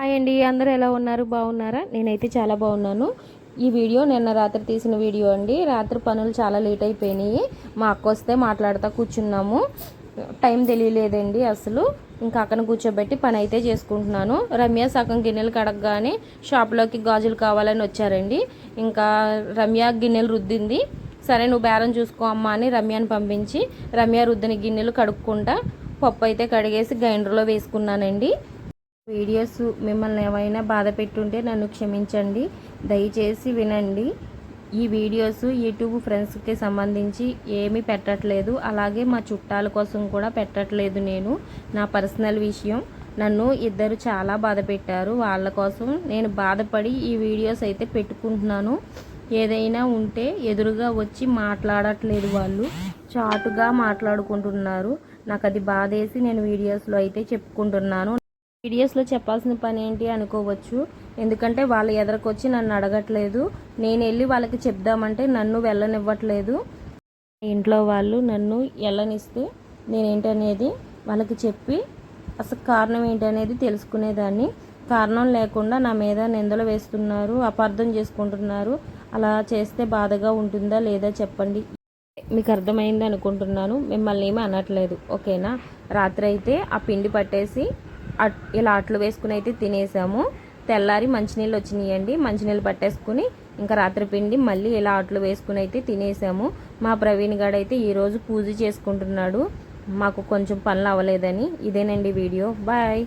Hi అండి అందరూ ఎలా ఉన్నారు? బాగున్నారా? నేనైతే చాలా బాగున్నాను. ఈ వీడియో నిన్న రాత్రి తీసిన వీడియో అండి. రాత్రి పనులు చాలా లేట్ అయిపోయినాయి. మా అక్క వస్తే మాట్లాడుతూ కూర్చున్నాము. టైం తెలియలేదండి అసలు. ఇంకా అక్కను కూర్చోబెట్టి పని అయితే చేసుకుంటున్నాను. రమ్య సగం గిన్నెలు కడగగానే షాప్లోకి గాజులు కావాలని వచ్చారండి. ఇంకా రమ్య గిన్నెలు రుద్దింది. సరే నువ్వు బేరం చూసుకో అమ్మా అని రమ్యను పంపించి రమ్య రుద్దిన గిన్నెలు కడుక్కుంటా పప్పు అయితే కడిగేసి గ్రైండర్లో వేసుకున్నానండి. వీడియోస్ మిమ్మల్ని ఏమైనా బాధ పెట్టుంటే నన్ను క్షమించండి. దయచేసి వినండి. ఈ వీడియోస్ యూట్యూబ్ ఫ్రెండ్స్కి సంబంధించి ఏమీ పెట్టట్లేదు. అలాగే మా చుట్టాల కోసం కూడా పెట్టట్లేదు నేను. నా పర్సనల్ విషయం. నన్ను ఇద్దరు చాలా బాధ పెట్టారు. వాళ్ళ కోసం నేను బాధపడి ఈ వీడియోస్ అయితే పెట్టుకుంటున్నాను. ఏదైనా ఉంటే ఎదురుగా వచ్చి మాట్లాడట్లేదు వాళ్ళు. చాటుగా మాట్లాడుకుంటున్నారు. నాకు అది బాధేసి నేను వీడియోస్లో అయితే చెప్పుకుంటున్నాను. వీడియోస్లో చెప్పాల్సిన పని ఏంటి అనుకోవచ్చు. ఎందుకంటే వాళ్ళ ఎదరకొచ్చి నన్ను అడగట్లేదు. నేను వెళ్ళి వాళ్ళకి చెప్దామంటే నన్ను వెళ్ళనివ్వట్లేదు. ఇంట్లో వాళ్ళు నన్ను వెళ్ళనిస్తే నేనేంటనేది వాళ్ళకి చెప్పి అసలు కారణం ఏంటనేది తెలుసుకునేదాన్ని. కారణం లేకుండా నా మీద నిందలు వేస్తున్నారు అపార్థం చేసుకుంటున్నారు. అలా చేస్తే బాధగా ఉంటుందా లేదా చెప్పండి. మీకు అర్థమైంది అనుకుంటున్నాను. మిమ్మల్ని ఏమీ అనట్లేదు. ఓకేనా? రాత్రి అయితే ఆ పిండి పట్టేసి ఇలా అట్లు వేసుకుని అయితే తినేసాము. తెల్లారి మంచినీళ్ళు వచ్చినాయండి. మంచినీళ్ళు పట్టేసుకుని ఇంకా రాత్రి పిండి మళ్ళీ ఇలా అట్లు వేసుకుని అయితే తినేసాము. మా ప్రవీణ్ గారు అయితే ఈరోజు పూజ చేసుకుంటున్నాడు. మాకు కొంచెం పనులు అవ్వలేదని. ఇదేనండి వీడియో. బాయ్.